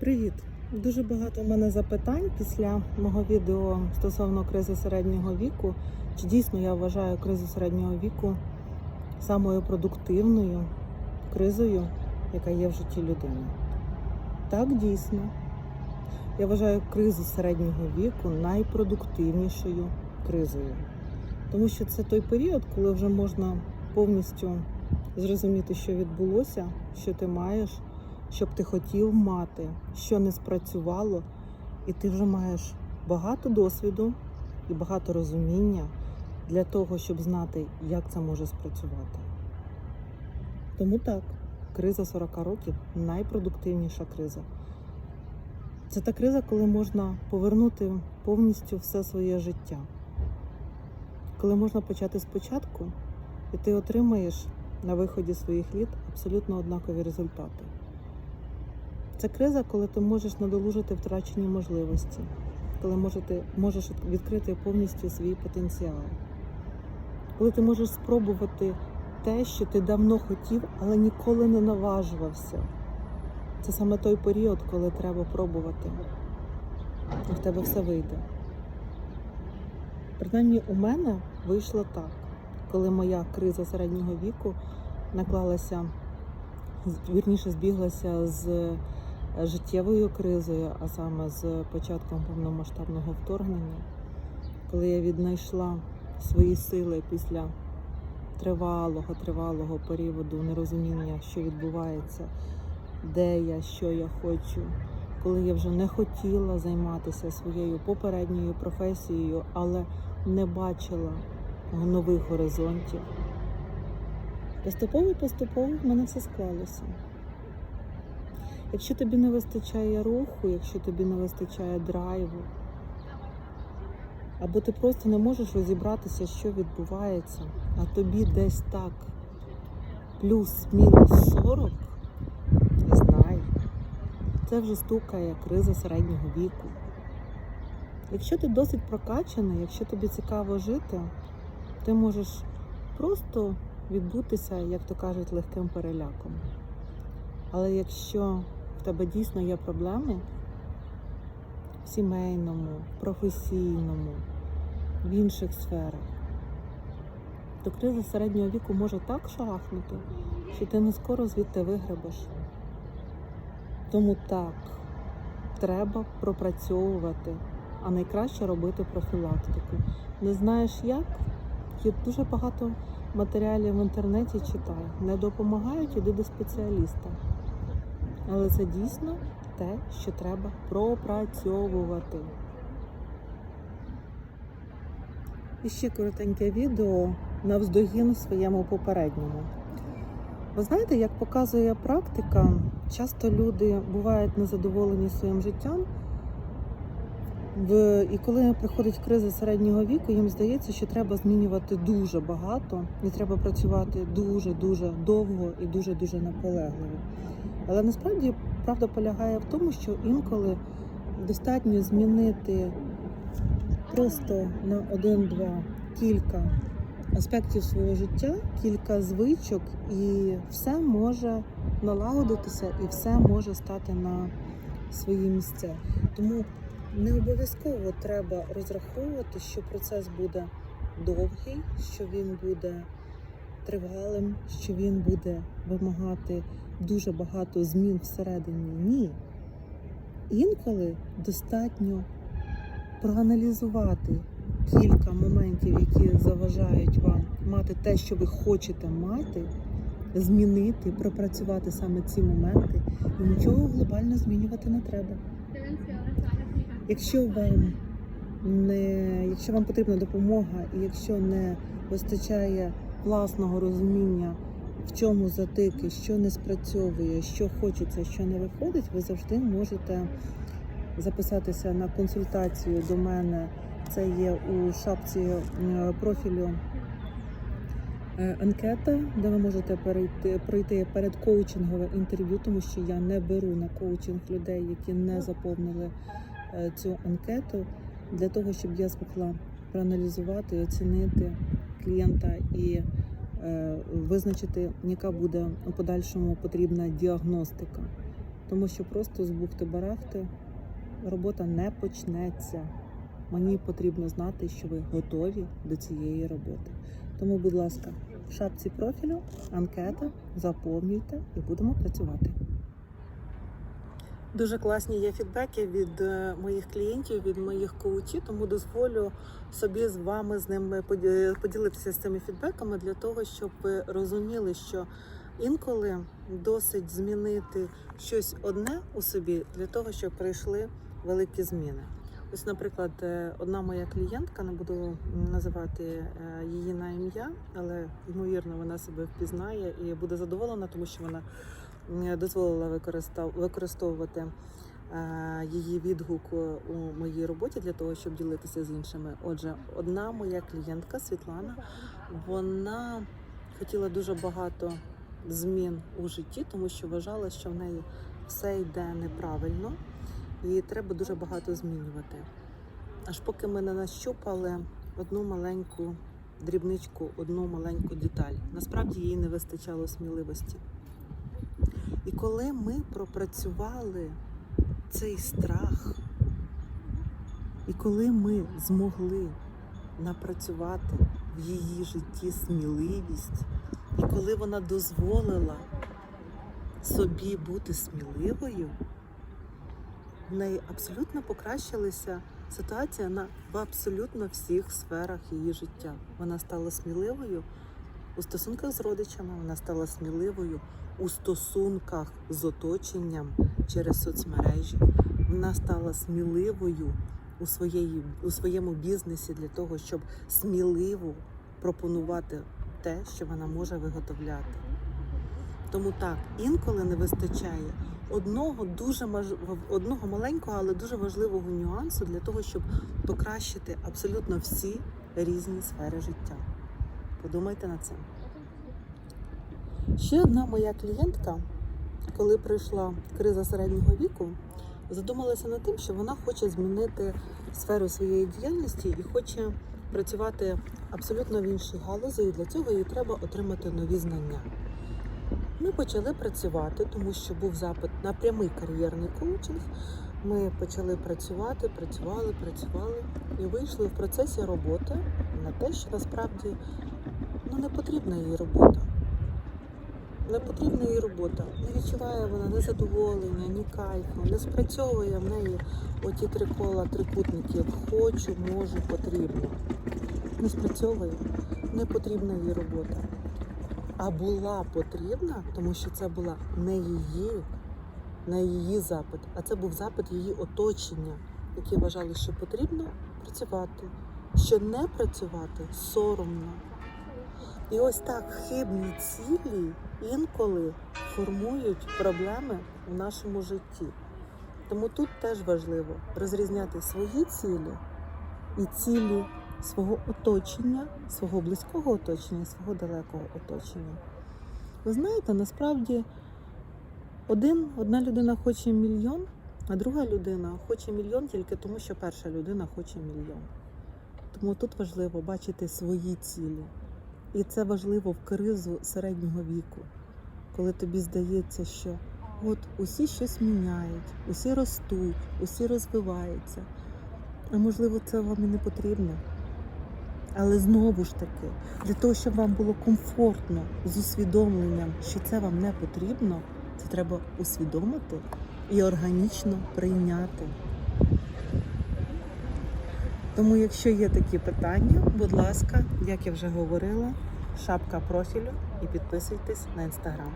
Привіт! Дуже багато в мене запитань після мого відео стосовно кризи середнього віку. Чи дійсно я вважаю кризу середнього віку самою продуктивною кризою, яка є в житті людини? Так, дійсно. Я вважаю кризу середнього віку найпродуктивнішою кризою. Тому що це той період, коли вже можна повністю зрозуміти, що відбулося, що ти маєш, що б ти хотів мати, що не спрацювало, і ти вже маєш багато досвіду і багато розуміння для того, щоб знати, як це може спрацювати. Тому так, криза 40 років найпродуктивніша криза. Це та криза, коли можна повернути повністю все своє життя. Коли можна почати спочатку, і ти отримаєш на виході своїх літ абсолютно однакові результати. Це криза, коли ти можеш надолужити втрачені можливості, коли можете, можеш відкрити повністю свій потенціал, коли ти можеш спробувати те, що ти давно хотів, але ніколи не наважувався. Це саме той період, коли треба пробувати, і в тебе все вийде. Принаймні у мене вийшло так, коли моя криза середнього віку наклалася, вірніше збіглася з життєвою кризою, а саме з початком повномасштабного вторгнення, коли я віднайшла свої сили після тривалого, тривалого періоду нерозуміння, що відбувається, де я, що я хочу, коли я вже не хотіла займатися своєю попередньою професією, але не бачила нових горизонтів. Поступово-поступово в мене все склалося. Якщо тобі не вистачає руху, якщо тобі не вистачає драйву, або ти просто не можеш розібратися, що відбувається, а тобі десь так плюс-мінус 40, не знай, це вже стукає криза середнього віку. Якщо ти досить прокачаний, якщо тобі цікаво жити, ти можеш просто відбутися, як то кажуть, легким переляком. Але якщо в тебе дійсно є проблеми в сімейному, професійному, в інших сферах, то криза середнього віку може так шахнути, що ти не скоро звідти вигребеш. Тому так, треба пропрацьовувати, а найкраще робити профілактику. Не знаєш як? Є дуже багато матеріалів в інтернеті читаю. Не допомагають, іди до спеціаліста. Але це дійсно те, що треба пропрацьовувати. І ще коротеньке відео навздогін своєму попередньому. Ви знаєте, як показує практика, часто люди бувають незадоволені своїм життям. І коли приходить криза середнього віку, їм здається, що треба змінювати дуже багато, і треба працювати дуже-дуже довго і дуже-дуже наполегливо. Але насправді правда полягає в тому, що інколи достатньо змінити просто на один-два кілька аспектів свого життя, кілька звичок, і все може налагодитися, і все може стати на свої місця. Тому не обов'язково треба розраховувати, що процес буде довгий, що він буде тривалим, що він буде вимагати дуже багато змін всередині. Ні. Інколи достатньо проаналізувати кілька моментів, які заважають вам мати те, що ви хочете мати, змінити, пропрацювати саме ці моменти, і нічого глобально змінювати не треба. Якщо вам не якщо вам потрібна допомога, і якщо не вистачає власного розуміння, в чому затики, що не спрацьовує, що хочеться, що не виходить, ви завжди можете записатися на консультацію до мене. Це є у шапці е, профілю е, анкета, де ви можете перейти пройти перед коучингове інтерв'ю, тому що я не беру на коучинг людей, які не заповнили е, цю анкету, для того, щоб я змогла проаналізувати, оцінити клієнта і е, визначити, яка буде у подальшому потрібна діагностика. тому що просто з бухти-барахти робота не почнеться. Мені потрібно знати, що ви готові до цієї роботи. Тому, будь ласка, в шапці профілю, анкета, заповнюйте і будемо працювати. Дуже класні є фідбеки від е, моїх клієнтів, від моїх коучів, тому дозволю собі з вами з ними поді- поділитися з цими фідбеками для того, щоб ви розуміли, що інколи досить змінити щось одне у собі для того, щоб прийшли великі зміни. Ось, наприклад, е, одна моя клієнтка, не буду називати е, її на ім'я, але ймовірно вона себе впізнає і буде задоволена, тому що вона дозволила використовувати е, її відгук у моїй роботі для того, щоб ділитися з іншими. Отже, одна моя клієнтка Світлана, вона хотіла дуже багато змін у житті, тому що вважала, що в неї все йде неправильно і треба дуже багато змінювати. Аж поки ми не нащупали одну маленьку дрібничку, одну маленьку деталь. Насправді їй не вистачало сміливості. І коли ми пропрацювали цей страх, і коли ми змогли напрацювати в її житті сміливість, і коли вона дозволила собі бути сміливою, в неї абсолютно покращилася ситуація на в абсолютно всіх сферах її життя. Вона стала сміливою у стосунках з родичами, вона стала сміливою у стосунках з оточенням через соцмережі. Вона стала сміливою у, своєї, у своєму бізнесі для того, щоб сміливо пропонувати те, що вона може виготовляти. Тому так, інколи не вистачає одного дуже маж- одного маленького, але дуже важливого нюансу для того, щоб покращити абсолютно всі різні сфери життя. Подумайте над цим. Ще одна моя клієнтка, коли прийшла криза середнього віку, задумалася над тим, що вона хоче змінити сферу своєї діяльності і хоче працювати абсолютно в іншій галузі, і для цього їй треба отримати нові знання. Ми почали працювати, тому що був запит на прямий кар'єрний коучинг. Ми почали працювати, працювали, працювали і вийшли в процесі роботи на те, що насправді ну, не потрібна їй робота. Не потрібна їй робота. Не відчуває вона ні задоволення, ні кайфу, не спрацьовує в неї оті три кола трикутників хочу, можу, потрібно. Не спрацьовує, не потрібна їй робота а була потрібна, тому що це була не її, не її запит, а це був запит її оточення, які вважали, що потрібно працювати, що не працювати соромно. І ось так хибні цілі інколи формують проблеми в нашому житті. Тому тут теж важливо розрізняти свої цілі і цілі свого оточення, свого близького оточення, свого далекого оточення. Ви знаєте, насправді один, одна людина хоче мільйон, а друга людина хоче мільйон тільки тому, що перша людина хоче мільйон. Тому тут важливо бачити свої цілі. І це важливо в кризу середнього віку, коли тобі здається, що от усі щось міняють, усі ростуть, усі розвиваються. А можливо, це вам і не потрібно. Але знову ж таки, для того, щоб вам було комфортно з усвідомленням, що це вам не потрібно, це треба усвідомити і органічно прийняти. Тому, якщо є такі питання, будь ласка, як я вже говорила, шапка профілю і підписуйтесь на інстаграм.